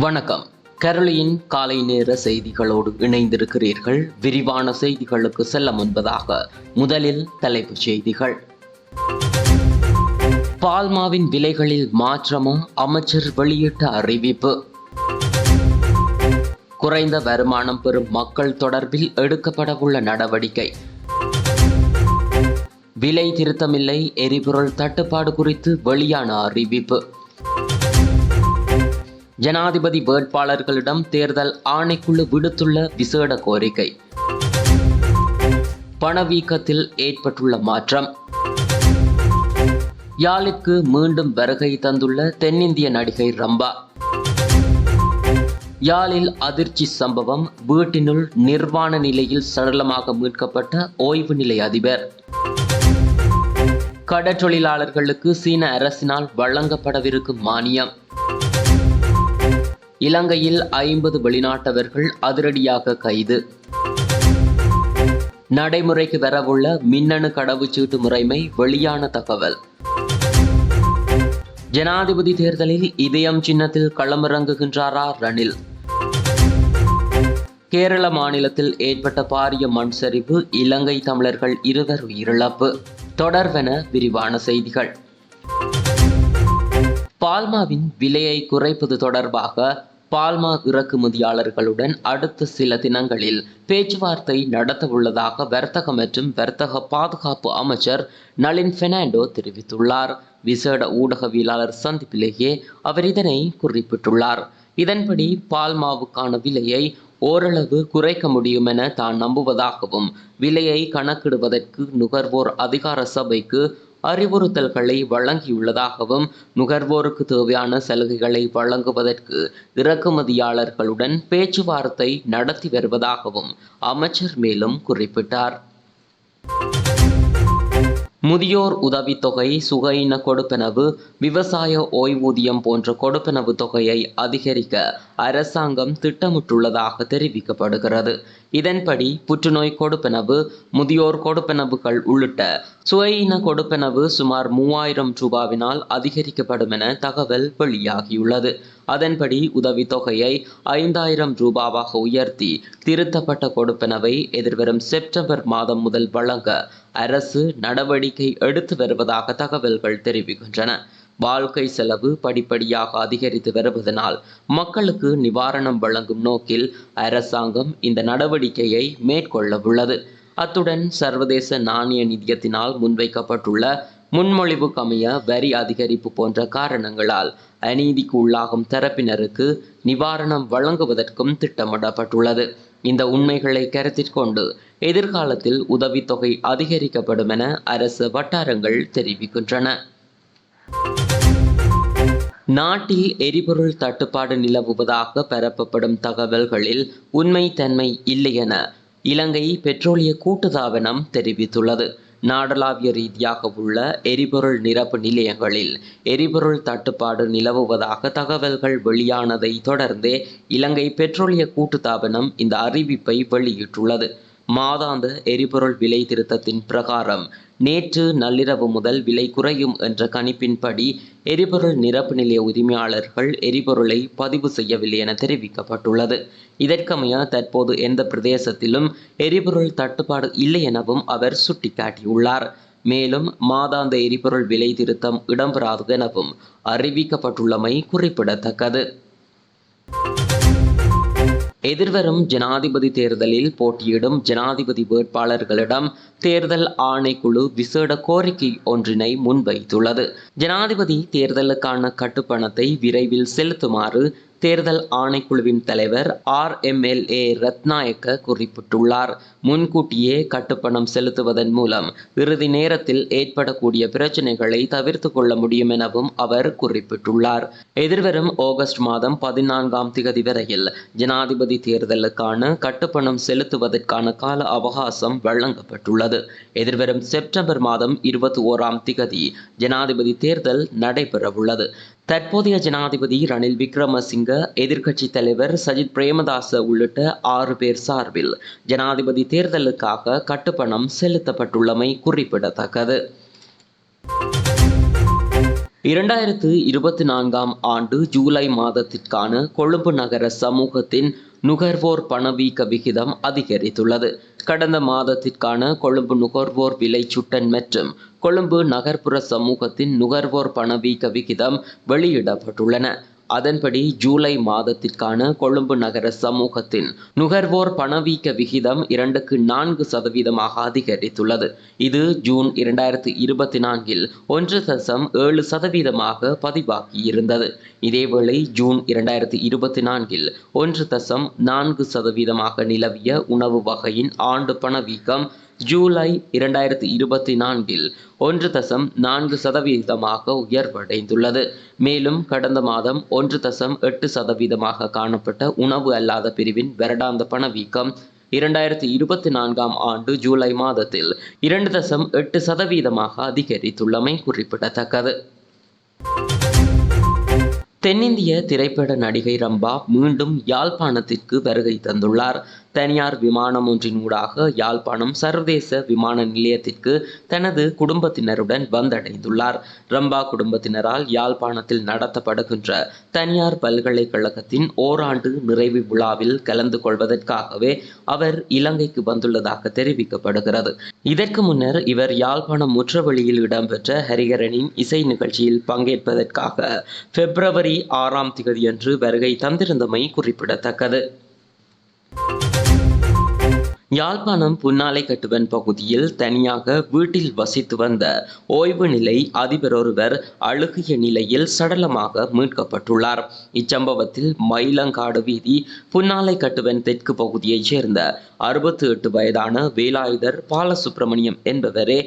வணக்கம். கரளியின் காலை நேர செய்திகளோடு இணைந்திருக்கிறீர்கள். விரிவான செய்திகளுக்கு செல்ல முன்பதாக முதலில் தலைப்புச் செய்திகள். பால்மாவின் விலைகளில் மாற்றமும் அமைச்சர் வெளியிட்ட அறிவிப்பு. குறைந்த வருமானம் பெறும் மக்கள் தொடர்பில் எடுக்கப்படவுள்ள நடவடிக்கை. விலை திருத்தமில்லை எரிபொருள் தட்டுப்பாடு குறித்து வெளியான அறிவிப்பு. ஜனாதிபதி வேட்பாளர்களிடம் தேர்தல் ஆணைக்குழு விடுத்துள்ள விசேட கோரிக்கை. பணவீக்கத்தில் ஏற்பட்டுள்ள மாற்றம். யாழிற்கு மீண்டும் வருகை தந்துள்ள தென்னிந்திய நடிகை ரம்பா. யாழில் அதிர்ச்சி சம்பவம் வீட்டினுள் நிர்வாண நிலையில் சடலமாக மீட்கப்பட்ட ஓய்வு நிலை அதிபர். கடற்றொழிலாளர்களுக்கு சீன அரசினால் வழங்கப்படவிருக்கும் மானியம். இலங்கையில் ஐம்பது வெளிநாட்டவர்கள் அதிரடியாக கைது. நடைமுறைக்கு வரவுள்ள மின்னணு கடவுச்சீட்டு முறைமை வெளியான தகவல். ஜனாதிபதி தேர்தலில் இதயம் சின்னத்தில் களமிறங்குகின்றாரா ரணில்? கேரள மாநிலத்தில் ஏற்பட்ட பாரிய மண் சரிவு இலங்கை தமிழர்கள் இருவர் உயிரிழப்பு. தொடர்வென விரிவான செய்திகள். பால்மாவின் விலையை குறைப்பது தொடர்பாக பால்மா இறக்குமதியாளர்களுடன் அடுத்த சில தினங்களில் பேச்சுவார்த்தை நடத்த உள்ளதாக வர்த்தக மற்றும் வர்த்தக பாதுகாப்பு அமைச்சர் நளின் பெர்னாண்டோ தெரிவித்துள்ளார். விசேட ஊடகவியலாளர் சந்திப்பிலேயே அவர் இதனை குறிப்பிட்டுள்ளார். இதன்படி பால்மாவுக்கான விலையை ஓரளவு குறைக்க முடியும் என தான் நம்புவதாகவும் விலையை கணக்கிடுவதற்கு நுகர்வோர் அதிகார சபைக்கு அறிவுறுத்தல்களை வழங்கியுள்ளதாகவும் நுகர்வோருக்கு தேவையான சலுகைகளை வழங்குவதற்கு இறக்குமதியாளர்களுடன் பேச்சுவார்த்தை நடத்தி வருவதாகவும் அமைச்சர் மேலும் குறிப்பிட்டார். முதியோர் உதவித்தொகை சுகையின கொடுப்பனவு விவசாய ஓய்வூதியம் போன்ற கொடுப்பனவு தொகையை அதிகரிக்க அரசாங்கம் திட்டமிட்டுள்ளதாக தெரிவிக்கப்படுகிறது. இதன்படி புற்றுநோய் கொடுப்பனவு முதியோர் கொடுப்பனவுகள் உள்ளிட்ட சுவையின கொடுப்பனவு சுமார் மூவாயிரம் ரூபாவினால் அதிகரிக்கப்படும் என தகவல் வெளியாகியுள்ளது. அதன்படி உதவித்தொகையை ஐந்தாயிரம் ரூபாவாக உயர்த்தி திருத்தப்பட்ட கொடுப்பனவை எதிர்வரும் செப்டம்பர் மாதம் முதல் வழங்க அரசு நடவடிக்கை எடுத்து வருவதாக தகவல்கள் தெரிவிக்கின்றன. வாழ்க்கை செலவு படிப்படியாக அதிகரித்து வருவதனால் மக்களுக்கு நிவாரணம் வழங்கும் நோக்கில் அரசாங்கம் இந்த நடவடிக்கையை மேற்கொள்ள உள்ளது அத்துடன் சர்வதேச நாணய நிதியத்தினால் முன்வைக்கப்பட்டுள்ள முன்மொழிவுக்கமைய வரி அதிகரிப்பு போன்ற காரணங்களால் அநீதிக்கு உள்ளாகும் தரப்பினருக்கு நிவாரணம் வழங்குவதற்கும் திட்டமிடப்பட்டுள்ளது. இந்த உண்மைகளை கருத்தில் கொண்டு எதிர்காலத்தில் உதவித்தொகை அதிகரிக்கப்படும் என அரசு வட்டாரங்கள் தெரிவிக்கின்றன. நாட்டில் எரிபொருள் தட்டுப்பாடு நிலவுவதாக பரப்பப்படும் தகவல்களில் உண்மைத்தன்மை இல்லை என இலங்கை பெட்ரோலிய கூட்டுத்தாபனம் தெரிவித்துள்ளது. நாடளாவிய ரீதியாக உள்ள எரிபொருள் நிரப்பு நிலையங்களில் எரிபொருள் தட்டுப்பாடு நிலவுவதாக தகவல்கள் வெளியானதை தொடர்ந்தே இலங்கை பெட்ரோலிய கூட்டுத்தாபனம் இந்த அறிவிப்பை வெளியிட்டுள்ளது. மாதாந்த எரிபொருள் விலை திருத்தத்தின் பிரகாரம் நேற்று நள்ளிரவு முதல் விலை குறையும் என்ற கணிப்பின்படி எரிபொருள் நிரப்பு நிலைய உரிமையாளர்கள் எரிபொருளை பதிவு செய்யவில்லை என தெரிவிக்கப்பட்டுள்ளது. இதற்கமைய தற்போது எந்த பிரதேசத்திலும் எரிபொருள் தட்டுப்பாடு இல்லை எனவும் அவர் சுட்டிக்காட்டியுள்ளார். மேலும் மாதாந்த எரிபொருள் விலை திருத்தம் இடம்பெறாது எனவும் அறிவிக்கப்பட்டுள்ளமை குறிப்பிடத்தக்கது. எதிர்வரும் ஜனாதிபதி தேர்தலில் போட்டியிடும் ஜனாதிபதி வேட்பாளர்களிடம் தேர்தல் ஆணைக்குழு விசேட கோரிக்கை ஒன்றினை முன்வைத்துள்ளது. ஜனாதிபதி தேர்தலுக்கான கட்டுப்பணத்தை விரைவில் செலுத்துமாறு தேர்தல் ஆணைக்குழுவின் தலைவர் R M L A Rathnayake குறிப்பிட்டுள்ளார். முன்கூட்டியே கட்டுப்பணம் செலுத்துவதன் மூலம் இறுதி நேரத்தில் ஏற்படக்கூடிய பிரச்சனைகளை தவிர்த்து கொள்ள முடியும் எனவும் அவர் குறிப்பிட்டுள்ளார். எதிர்வரும் ஆகஸ்ட் மாதம் பதினான்காம் திகதி வரையில் ஜனாதிபதி தேர்தலுக்கான கட்டுப்பணம் செலுத்துவதற்கான கால அவகாசம் வழங்கப்பட்டுள்ளது. எதிர்வரும் செப்டம்பர் மாதம் இருபத்தி ஓராம் திகதி ஜனாதிபதி தேர்தல் நடைபெறவுள்ளது. தற்போதைய ஜனாதிபதி ரணில் விக்ரமசிங்க எதிர்க்கட்சித் தலைவர் சஜித் பிரேமதாச உள்ளிட்ட ஆறு பேர் சார்பில் ஜனாதிபதி தேர்தலுக்காக கட்டுப்பணம் செலுத்தப்பட்டுள்ளமை குறிப்பிடத்தக்கது. இரண்டாயிரத்து இருபத்தி நான்காம் ஆண்டு ஜூலை மாதத்திற்கான கொழும்பு நகர சமூகத்தின் நுகர்வோர் பணவீக்க விகிதம் அதிகரித்துள்ளது. கடந்த மாதத்திற்கான கொழும்பு நுகர்வோர் விலை சுட்டன் மற்றும் கொழும்பு நகர்ப்புற சமூகத்தின் நுகர்வோர் பணவீக்க விகிதம் வெளியிடப்பட்டுள்ளன. அதன்படி ஜூலை மாதத்திற்கான கொழும்பு நகர சமூகத்தின் நுகர்வோர் பணவீக்க விகிதம் இரண்டுக்கு நான்கு சதவீதமாக அதிகரித்துள்ளது. இது ஜூன் இரண்டாயிரத்தி இருபத்தி நான்கில் ஒன்று தசம் ஏழு சதவீதமாக பதிவாகியிருந்தது. இதேவேளை ஜூன் இரண்டாயிரத்தி இருபத்தி நான்கில் ஒன்று தசம் நான்கு சதவீதமாக நிலவிய உணவு வகையின் ஆண்டு பணவீக்கம் ஜூலை இரண்டாயிரத்தி இருபத்தி நான்கில் ஒன்று தசம் நான்கு சதவீதமாக உயர்வடைந்துள்ளது. மேலும் கடந்த மாதம் ஒன்று தசம் எட்டு சதவீதமாக காணப்பட்ட உணவு அல்லாத பிரிவின் வருடாந்த பணவீக்கம் இரண்டாயிரத்தி இருபத்தி நான்காம் ஆண்டு ஜூலை மாதத்தில் இரண்டு தசம் எட்டு சதவீதமாக அதிகரித்துள்ளமை குறிப்பிடத்தக்கது. தென்னிந்திய திரைப்பட நடிகை ரம்பா மீண்டும் யாழ்ப்பாணத்திற்கு வருகை தந்துள்ளார். தனியார் விமானம் ஒன்றினூடாக யாழ்ப்பாணம் சர்வதேச விமான நிலையத்திற்கு தனது குடும்பத்தினருடன் வந்தடைந்துள்ளார். ரம்பா குடும்பத்தினரால் யாழ்ப்பாணத்தில் நடத்தப்படுகின்ற தனியார் பல்கலைக்கழகத்தின் ஓராண்டு நிறைவு விழாவில் கலந்து கொள்வதற்காகவே அவர் இலங்கைக்கு வந்துள்ளதாக தெரிவிக்கப்படுகிறது. இதற்கு முன்னர் இவர் யாழ்ப்பாணம் முற்றவெளியில் இடம்பெற்ற ஹரிகரனின் இசை நிகழ்ச்சியில் பங்கேற்பதற்காக பிப்ரவரி பிப்ரவரி ஆறாம் திகதியன்று வருகை தந்திருந்தமை குறிப்பிடத்தக்கது. யாழ்ப்பாணம் புன்னாலை கட்டுவன் பகுதியில் தனியாக வீட்டில் வசித்து வந்த ஓய்வு நிலை அதிபர் ஒருவர் அழுகிய நிலையில் சடலமாக மீட்கப்பட்டுள்ளார். இச்சம்பவத்தில் மயிலங்காடு வீதி புன்னாலை கட்டுவன் தெற்கு பகுதியைச் சேர்ந்த அறுபத்தி எட்டு வயதான வேலாயுதர் பாலசுப்பிரமணியம் என்பவரே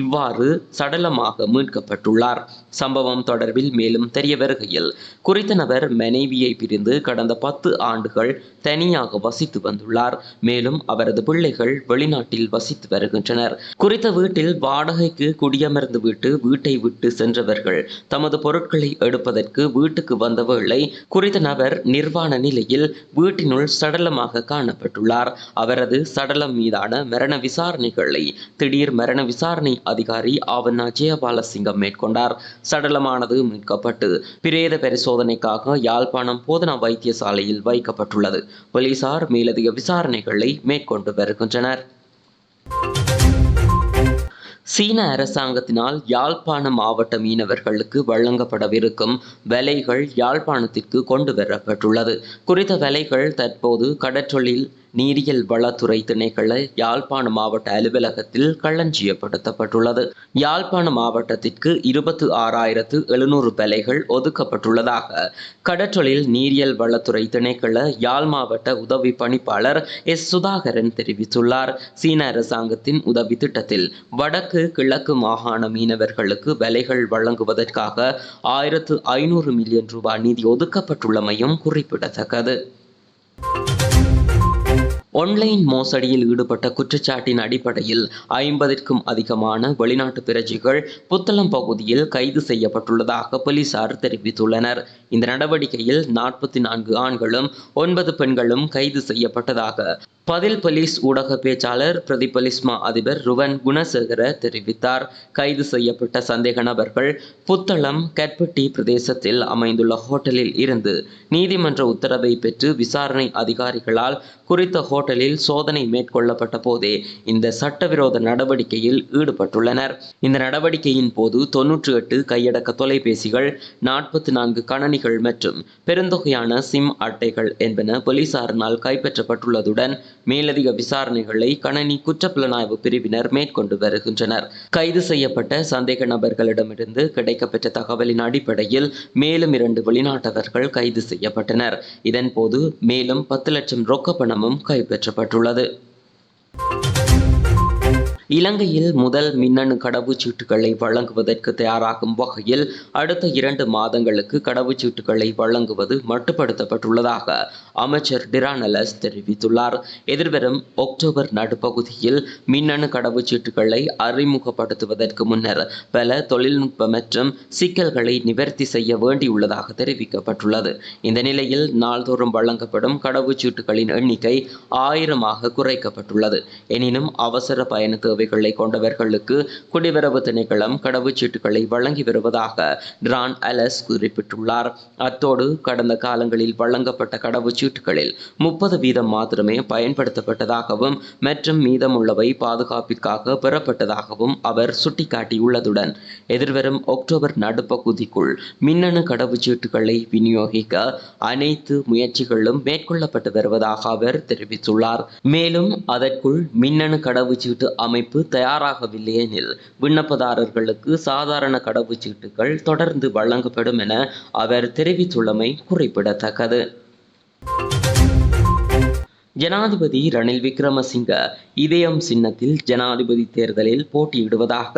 இவ்வாறு சடலமாக மீட்கப்பட்டுள்ளார். சம்பவம் தொடர்பில் மேலும் தெரிய வருகையில் குறித்த நபர் மனைவியை பிரிந்து கடந்த பத்து ஆண்டுகள் தனியாக வசித்து வந்துள்ளார். மேலும் அவரது பிள்ளைகள் வெளிநாட்டில் வசித்து வருகின்றனர். குறித்த வீட்டில் வாடகைக்கு குடியமர்ந்து விட்டு வீட்டை விட்டு சென்றவர்கள் தமது பொருட்களை எடுப்பதற்கு வீட்டுக்கு வந்த வேளை குறித்த நபர் நிர்வாண நிலையில் வீட்டினுள் சடலமாக காணப்பட்டுள்ளார். அவரது சடலம் மீதான மரண விசாரணைகளை திடீர் மரண விசாரணை அதிகாரி ஆவண்ணா ஜெயபாலசிங்கம் மேற்கொண்டார். சடலமானது மீட்கப்பட்டு பிரேத பரிசோதனைக்காக யாழ்ப்பாணம் போதனா வைத்தியசாலையில் வைக்கப்பட்டுள்ளது. போலீசார் மேலதிக விசாரணைகளை மேற்கொண்டு வருகின்றனர். சீன அரசாங்கத்தினால் யாழ்ப்பாண மாவட்ட மீனவர்களுக்கு வழங்கப்படவிருக்கும் விலைகள் யாழ்ப்பாணத்திற்கு கொண்டு வரப்பட்டுள்ளது. குறித்த விலைகள் தற்போது கடற்றொழில் நீரியல் வளத்துறை திணைக்கள யாழ்ப்பாண மாவட்ட அலுவலகத்தில் களஞ்சியப்படுத்தப்பட்டுள்ளது. யாழ்ப்பாண மாவட்டத்திற்கு இருபத்து ஆறாயிரத்து எழுநூறு விலைகள் ஒதுக்கப்பட்டுள்ளதாக கடற்றொழில் நீரியல் வளத்துறை திணைக்கள யாழ் மாவட்ட உதவி பணிப்பாளர் எஸ். சுதாகரன் தெரிவித்துள்ளார். சீன அரசாங்கத்தின் உதவி திட்டத்தில் வடக்கு கிழக்கு மாகாண மீனவர்களுக்கு விலைகள் வழங்குவதற்காக ஆயிரத்து ஐநூறு மில்லியன் ரூபாய் நிதி ஒதுக்கப்பட்டுள்ளமையும் குறிப்பிடத்தக்கது. ஒன்லைன் மோசடியில் ஈடுபட்ட குற்றச்சாட்டின் அடிப்படையில் ஐம்பதிற்கும் அதிகமான வெளிநாட்டு பிரஜைகள் புத்தளம் பகுதியில் கைது செய்யப்பட்டுள்ளதாக போலீசார் தெரிவித்துள்ளனர். இந்த நடவடிக்கையில் நாற்பத்தி நான்கு ஆண்களும் ஒன்பது பெண்களும் கைது செய்யப்பட்டதாக பதில் போலீஸ் ஊடக பேச்சாளர் பிரதிபலிஸ்மா அதிபர் ருவன் குணசேகர தெரிவித்தார். கைது செய்யப்பட்ட சந்தேக நபர்கள் புத்தளம் கற்பட்டி பிரதேசத்தில் அமைந்துள்ள ஹோட்டலில் இருந்து நீதிமன்ற உத்தரவை பெற்று விசாரணை அதிகாரிகளால் குறித்த ஹோட்டலில் சோதனை மேற்கொள்ளப்பட்ட போதே இந்த சட்டவிரோத நடவடிக்கையில் ஈடுபட்டுள்ளனர். இந்த நடவடிக்கையின் போது தொன்னூற்றி எட்டு கையடக்க தொலைபேசிகள் நாற்பத்தி நான்கு கணனி கணனிகள் மற்றும் பெருந்தொகையான சிம் அட்டைகள் என்பன போலீசாரினால் கைப்பற்றப்பட்டுள்ளதுடன் மேலதிக விசாரணைகளை கணனி குற்றப்புலனாய்வு பிரிவினர் மேற்கொண்டு வருகின்றனர். கைது செய்யப்பட்ட சந்தேக நபர்களிடமிருந்து கிடைக்கப்பெற்ற தகவலின் அடிப்படையில் மேலும் இரண்டு வெளிநாட்டவர்கள் கைது செய்யப்பட்டனர். இதன்போது மேலும் பத்து லட்சம் ரொக்க பணமும் கைப்பற்றப்பட்டுள்ளது. இலங்கையில் முதல் மின்னணு கடவுச்சீட்டுகளை வழங்குவதற்கு தயாராகும் வகையில் அடுத்த இரண்டு மாதங்களுக்கு கடவுச்சீட்டுகளை வழங்குவது மட்டுப்படுத்தப்பட்டுள்ளதாக அமைச்சர் டிரானலஸ் தெரிவித்துள்ளார். எதிர்வரும் அக்டோபர் நடுப்பகுதியில் மின்னணு கடவுச்சீட்டுகளை அறிமுகப்படுத்துவதற்கு முன்னர் பல தொழில்நுட்ப மற்றும் சிக்கல்களை நிவர்த்தி செய்ய வேண்டியுள்ளதாக தெரிவிக்கப்பட்டுள்ளது. இந்த நிலையில் நாள்தோறும் வழங்கப்படும் கடவுச்சீட்டுகளின் எண்ணிக்கை ஆயிரமாக குறைக்கப்பட்டுள்ளது. எனினும் அவசர பயண தேவைகளை கொண்டவர்களுக்கு குடிவரவு திணைக்களம் கடவுச்சீட்டுகளை வழங்கி வருவதாக டிரான் அலஸ் குறிப்பிட்டுள்ளார். அத்தோடு கடந்த காலங்களில் வழங்கப்பட்ட சீட்டுகளில் முப்பது வீதம் மாத்திரமே பயன்படுத்தப்பட்டதாகவும் மற்றும் மீதமுள்ளவை பாதுகாப்பிற்காக பெறப்பட்டதாகவும் அவர் சுட்டிக்காட்டியுள்ளதுடன் எதிர்வரும் அக்டோபர் நடுப்பகுதிக்குள் மின்னணு கடவுச்சீட்டுகளை விநியோகிக்க அனைத்து முயற்சிகளும் மேற்கொள்ளப்பட்டு வருவதாக அவர் தெரிவித்துள்ளார். மேலும் அதற்குள் மின்னணு கடவுச்சீட்டு அமைப்பு தயாராகவில்லை எனில் விண்ணப்பதாரர்களுக்கு சாதாரண கடவுச்சீட்டுகள் தொடர்ந்து வழங்கப்படும் என அவர் தெரிவித்துள்ளமை குறிப்பிடத்தக்கது. ஜனாதிபதி ரணில் விக்ரமசிங்க இதயம் சின்னத்தில் ஜனாதிபதி தேர்தலில் போட்டியிடுவதாக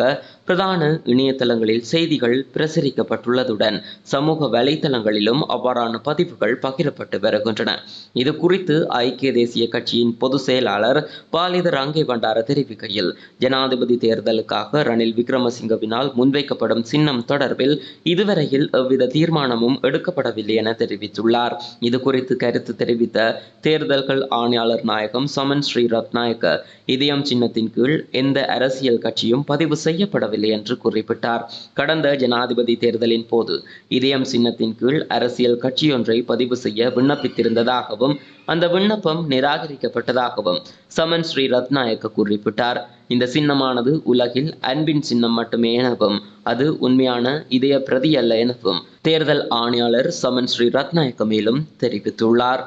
பிரதான இணையதளங்களில் செய்திகள் பிரசரிக்கப்பட்டுள்ளதுடன் சமூக வலைதளங்களிலும் அவ்வாறான பதிவுகள் பகிரப்பட்டு வருகின்றன. இது குறித்து ஐக்கிய தேசிய கட்சியின் பொதுச் செயலாளர் பாலித ரங்கே பண்டார தெரிவிக்கையில் ஜனாதிபதி தேர்தலுக்காக ரணில் விக்ரமசிங்கவினால் முன்வைக்கப்படும் சின்னம் தொடர்பில் இதுவரையில் எவ்வித தீர்மானமும் எடுக்கப்படவில்லை என தெரிவித்துள்ளார். இது குறித்து கருத்து தெரிவித்த தேர்தல்கள் ஆணையாளர் நாயகம் சமன் ஸ்ரீ ரத்நாயக்க இதயம் சின்னத்தின் கீழ் எந்த அரசியல் கட்சியும் பதிவு செய்யப்படவில்லை. என்று குறிப்பிட்டார். கடந்த ஜனாதிபதி தேர்தலின் போது இதயம் சின்னத்தின் கீழ் அரசியல் கட்சியொன்றை பதிவு செய்ய விண்ணப்பித்திருந்ததாகவும் அந்த விண்ணப்பம் நிராகரிக்கப்பட்டதாகவும் சமன் ஸ்ரீ ரத்நாயக்க குறிப்பிட்டார். இந்த சின்னமானது உலகில் அன்பின் சின்னம் மட்டுமே எனவும் அது உண்மையான இதய பிரதி அல்ல எனவும் தேர்தல் ஆணையாளர் சமன் ஸ்ரீ ரத்நாயக்க மேலும் தெரிவித்துள்ளார்.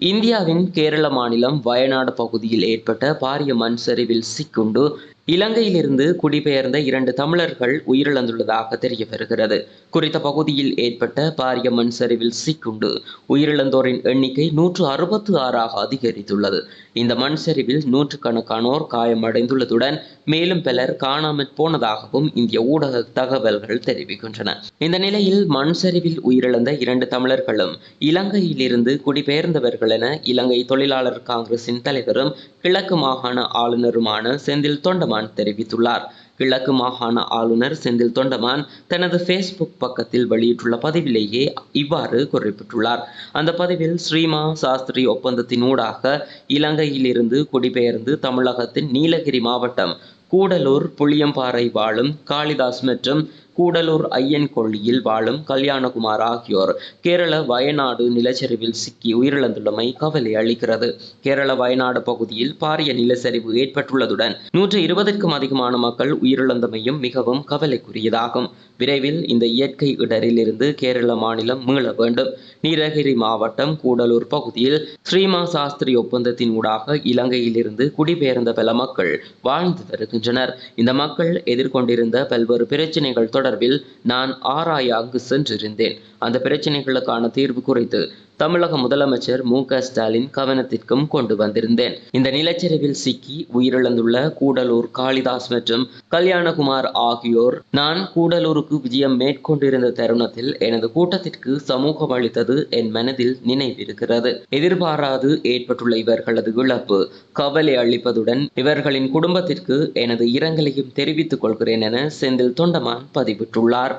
இந்தியாவின் கேரள மாநிலம் வயநாடு பகுதியில் ஏற்பட்ட பாரிய மண் சரிவில் சிக்குண்டு இலங்கையிலிருந்து குடிபெயர்ந்த இரண்டு தமிழர்கள் உயிரிழந்துள்ளதாக தெரிய வருகிறது குறித்த பகுதியில் ஏற்பட்ட பாரிய மண் சரிவில் சிக்குண்டு உயிரிழந்தோரின் எண்ணிக்கை நூற்று அறுபத்து ஆறாக அதிகரித்துள்ளது. இந்த மண் சரிவில் நூற்றுக்கணக்கானோர் காயமடைந்துள்ளதுடன் மேலும் பலர் காணாமல் போனதாகவும் இந்திய ஊடக தகவல்கள் தெரிவிக்கின்றன. இந்த நிலையில் மண் சரிவில் உயிரிழந்த இரண்டு தமிழர்களும் இலங்கையிலிருந்து குடிபெயர்ந்தவர்கள் என இலங்கை தொழிலாளர் காங்கிரசின் தலைவரும் கிழக்கு மாகாண ஆளுநருமான செந்தில் தொண்டமான் தெரிவித்துள்ளார். கிழக்கு மாகாண ஆளுநர் செந்தில் தொண்டமான் தனது ஃபேஸ்புக் பக்கத்தில் வெளியிட்டுள்ள பதிவிலேயே இவ்வாறு குறிப்பிட்டுள்ளார். அந்த பதிவில் ஸ்ரீமா சாஸ்திரி ஒப்பந்தத்தின் ஊடாக இலங்கையிலிருந்து குடிபெயர்ந்து தமிழகத்தின் நீலகிரி மாவட்டம் கூடலூர் புளியம்பாறை வாழும் காளிதாஸ் மற்றும் கூடலூர் ஐயன் கொள்ளியில் வாழும் கல்யாணகுமார் ஆகியோர். கேரள வயநாடு நிலச்சரிவில் சிக்கி உயிரிழந்துள்ளமை கவலை அளிக்கிறது. கேரள வயநாடு பகுதியில் பாரிய நிலச்சரிவு ஏற்பட்டுள்ளதுடன் நூற்று இருபதற்கும் அதிகமான மக்கள் உயிரிழந்தமையும் மிகவும் கவலைக்குரியதாகும். விரைவில் இந்த இயற்கை இடரில் இருந்து கேரள மாநிலம் மீள வேண்டும். நீலகிரி மாவட்டம் கூடலூர் பகுதியில் ஸ்ரீமா சாஸ்திரி ஒப்பந்தத்தின் ஊடாக இலங்கையிலிருந்து குடிபெயர்ந்த பல மக்கள் வாழ்ந்து வருகின்றனர். இந்த மக்கள் எதிர்கொண்டிருந்த பல்வேறு பிரச்சனைகள் தொடர்பில் நான் ஆராய அங்கு சென்றிருந்தேன். அந்த பிரச்சனைகளுக்கான தீர்வு குறித்து தமிழக முதலமைச்சர் மு க ஸ்டாலின் கவனத்திற்கும் கொண்டு வந்திருந்தேன். இந்த நிலச்சரிவில் சிக்கி உயிரிழந்துள்ள கூடலூர் காளிதாஸ் மற்றும் கல்யாணகுமார் ஆகியோர் நான் கூடலூருக்கு விஜயம் மேற்கொண்டிருந்த தருணத்தில் எனது கூட்டத்திற்கு சமூகம் அளித்தது என் மனதில் நினைவிருக்கிறது. எதிர்பாராது ஏற்பட்டுள்ள இவர்களது இழப்பு கவலை அளிப்பதுடன் இவர்களின் குடும்பத்திற்கு எனது இரங்கலையும் தெரிவித்துக் கொள்கிறேன் என செந்தில் தொண்டமான் பதிவிட்டுள்ளார்.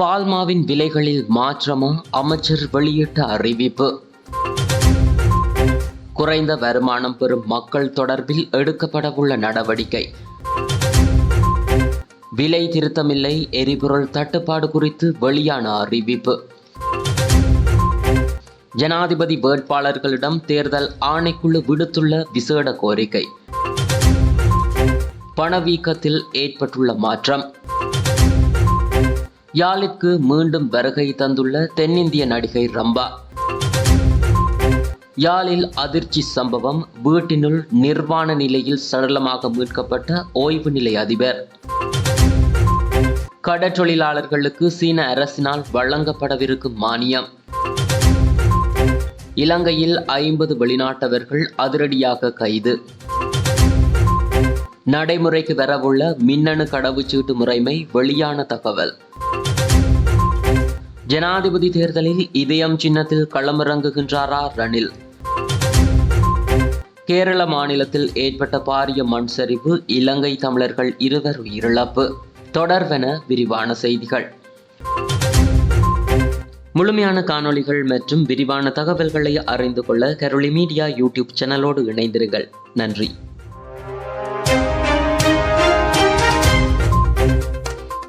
பால்மாவின் விலைகளில் மாற்றமும் அமைச்சர் வெளியிட்ட அறிவிப்பு. குறைந்த வருமானம் பெறும் மக்கள் தொடர்பில் எடுக்கப்படவுள்ள நடவடிக்கை. விலை திருத்தமில்லை எரிபொருள் தட்டுப்பாடு குறித்து வெளியான அறிவிப்பு. ஜனாதிபதி வேட்பாளர்களிடம் தேர்தல் ஆணைக்குழு விடுத்துள்ள விசேட கோரிக்கை. பணவீக்கத்தில் ஏற்பட்டுள்ள மாற்றம். யாழிற்கு மீண்டும் வருகை தந்துள்ள தென்னிந்திய நடிகை ரம்பா. யாழில் அதிர்ச்சி சம்பவம் வீட்டினுள் நிர்வாண நிலையில் சடலமாக மீட்கப்பட்ட ஓய்வு நிலை அதிபர். கடற்றொழிலாளர்களுக்கு சீன அரசினால் வழங்கப்படவிருக்கும் மானியம். இலங்கையில் ஐம்பது வெளிநாட்டவர்கள் அதிரடியாக கைது. நடைமுறைக்கு வரவுள்ள மின்னணு கடவுச்சீட்டு முறைமை வெளியான தகவல். ஜனாதிபதி தேர்தலில் இதயம் சின்னத்தில் களமிறங்குகின்றாரா ரணில்? கேரள மாநிலத்தில் ஏற்பட்ட பாரிய மண் சரிவு இலங்கை தமிழர்கள் இருவர் உயிரிழப்பு. தொடர்வென விரிவான செய்திகள். முழுமையான காணொளிகள் மற்றும் விரிவான தகவல்களை அறிந்து கொள்ள கரோலி மீடியா யூடியூப் சேனலோடு இணைந்திருங்கள். நன்றி.